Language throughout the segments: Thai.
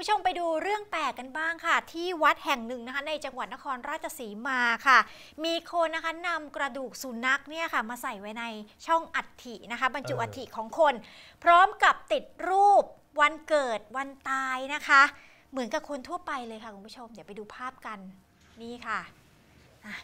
ผู้ชมไปดูเรื่องแปลกกันบ้างค่ะ ที่วัดแห่งหนึ่งนะคะในจังหวัดนครราชสีมาค่ะ มีคนนะคะนำกระดูกสุนัขเนี่ยค่ะมาใส่ไว้ในช่องอัฐินะคะ บรรจุเอออัอัฐิของคน พร้อมกับติดรูปวันเกิดวันตายนะคะ เหมือนกับคนทั่วไปเลยค่ะคุณผู้ชม เดี๋ยวไปดูภาพกันนี่ค่ะอะ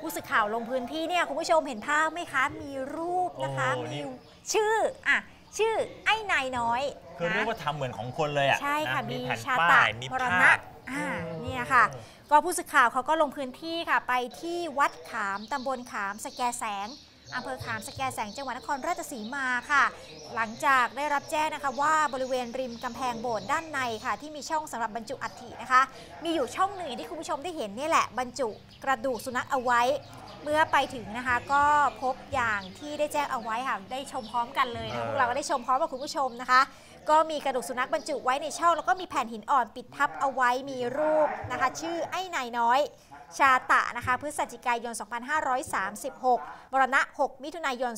ผู้สื่อข่าวลงพื้นที่เนี่ยคุณผู้ชมเห็นภาพไหมคะ มีรูปนะคะโอ้นี่มีชื่ออะ ชื่อไอ้นายน้อยคือนะเรียกว่าทำเหมือนของคนเลยอะใช่ค่ะนมีแผ่นชาป้าตะยมีมรภาณะพอ่าโอ้เนี่ยค่ะ ก็ผู้สื่อข่าวเขาก็ลงพื้นที่ค่ะ ไปที่วัดขามตำบลขามสแกแสง อำเภอขามสแกแสงจังหวัดนครราชสีมาค่ะ หลังจากได้รับแจ้งนะคะว่าบริเวณริมกำแพงโบสถ์ด้านในค่ะ ที่มีช่องสำหรับบรรจุอัฐินะคะ มีอยู่ช่องหนึ่งที่คุณผู้ชมได้เห็นนี่แหละบรรจุกระดูกสุนัขเอาไว้ เมื่อไปถึงนะคะก็พบอย่างที่ได้แจ้งเอาไว้ค่ะได้ชมพร้อมกันเลยนะพวกเราก็ได้ชมพร้อมกับคุณผู้ชมนะคะ ก็มีกระดูกสุนัขบรรจุไว้ในช่องแล้วก็มีแผ่นหินอ่อนปิดทับเอาไว้มีรูปนะคะ ชื่อไอ้นายน้อย ชาตะนะคะพฤศจิกายน 2536มรณะ 6 มิถุนายน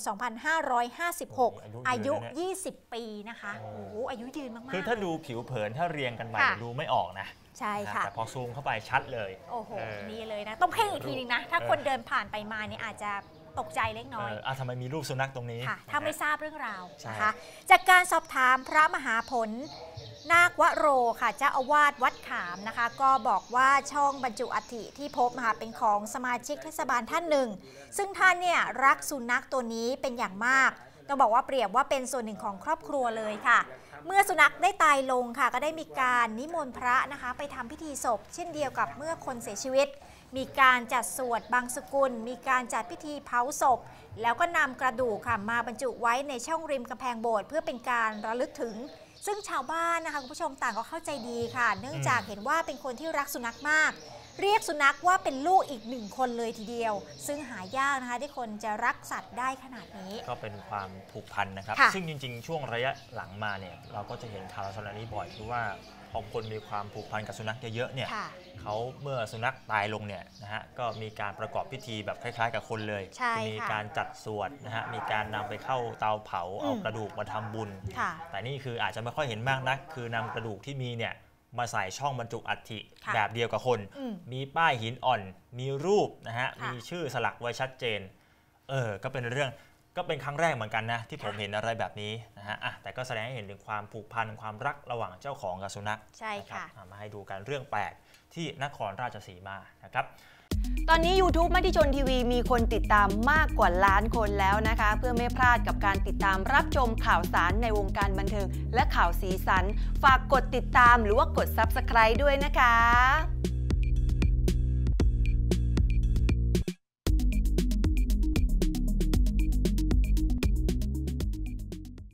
2556 อายุ 20 ปีนะคะโอ้โหอายุยืนมากๆ คือถ้าดูผิวเผินถ้าเรียงกันไปค่ะ ดูไม่ออกนะใช่ค่ะ แต่พอซูมเข้าไปชัดเลยโอ้โห เออ นี่เลยนะ ต้องเพ่งอีกทีนึงนะ ถ้าเออคนเดินผ่านไปมาเนี่ยอาจจะ ตกใจเล็กน้อยเอออะทำไมมีรูปสุนัขตรงนี้ค่ะถ้าไม่ทราบเรื่องราวใช่ นะคะจากการสอบถามพระมหาผล นาควโรค่ะเจ้าอาวาสวัดขามนะคะ ก็บอกว่าช่องบรรจุอัฐิที่พบนะคะเป็นของสมาชิกเทศบาลท่านหนึ่ง ซึ่งท่านเนี่ยรักสุนัขตัวนี้เป็นอย่างมาก ต้องบอกว่าเปรียบว่าเป็นส่วนหนึ่งของครอบครัวเลยค่ะ เมื่อสุนัขได้ตายลงค่ะ ก็ได้มีการนิมนต์พระนะคะ ไปทำพิธีศพ เช่นเดียวกับเมื่อคนเสียชีวิต มีการจัดสวดบางสกุล มีการจัดพิธีเผาศพ แล้วก็นำกระดูกค่ะมาบรรจุไว้ในช่องริมกำแพงโบสถ์เพื่อเป็นการระลึกถึง ซึ่งชาวบ้านนะคะคุณผู้ชมต่างก็เข้าใจดีค่ะ เนื่องจากเห็นว่าเป็นคนที่รักสุนัขมาก เรียกสุนัขว่าเป็นลูกอีกหนึ่งคนเลยทีเดียว ซึ่งหายากนะคะที่คนจะรักสัตว์ได้ขนาดนี้ ก็เป็นความผูกพันนะครับ ค่ะ ซึ่งจริงๆ ช่วงระยะหลังมาเนี่ยเราก็จะเห็นข่าวลักษณะนี้บ่อยคือว่าพอคนมีความผูกพันกับสุนัขเยอะๆเนี่ยค่ะ เขาเมื่อสุนัขตายลงเนี่ยนะฮะก็มีการประกอบพิธีแบบคล้ายๆ กับคนเลยใช่มีค่ะการจัดสวดนะฮะมีการนำไปเข้าเตาเผาเอาอืม กระดูกมาทำบุญ ค่ะ แต่นี่คืออาจจะไม่ค่อยเห็นมากนัก คือนำกระดูกที่มีเนี่ย มาใส่ช่องบรรจุอัฐิค่ะแบบเดียวกับคนอืมมีป้ายหินอ่อน มีรูปนะฮะค่ะมีชื่อสลักไว้ชัดเจน เออ ก็เป็นเรื่อง ก็เป็นครั้งแรกเหมือนกันนะ ที่ผมค่ะเห็นอะไรแบบนี้นะฮะ อะ แต่ก็แสดงให้เห็นถึงความผูกพัน ความรักระหว่างเจ้าของกับสุนัข ใช่นรับค่ะอ่มาให้ดูกันเรื่องแปลกที่นครราชสีมานะครับ ตอนนี้ YouTube มติชนทีวีมีคนติดตามมากกว่าล้านคนแล้วนะคะ เพื่อไม่พลาดกับการติดตามรับชมข่าวสารในวงการบันเทิง และข่าวสีสัน ฝากกดติดตามหรือว่ากด Subscribe ด้วยนะคะ